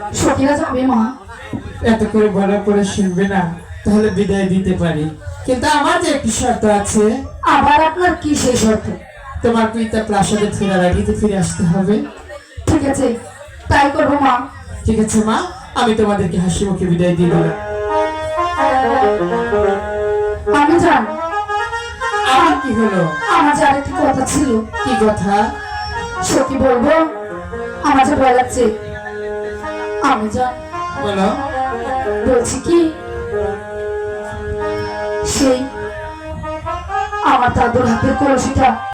যাবে মা এত করে বড় করে শুনবে না তাহলে বিদায় দিতে পারি। কিন্তু আমার যে একটি শর্ত আছে আবার আপনার কি সেই শর্ত? তোমার পিতা প্রাসাদে ফেরার আগে তো ফিরে আসতে হবে? ঠিক আছে তাই করব মা। ঠিক আছে মা আমি তোমাদেরকে হাসি মুখে বিদায় দিয়ে দিলাম। আমি জান। আমার কি হলো? আমার যে আরেকটি কথা ছিল। কি কথা? সত্যি বলব? আমার যে ভয় লাগছে। আমি জান বলো বলছি কি? সেই আমার দাদুর হাতের কলসিটা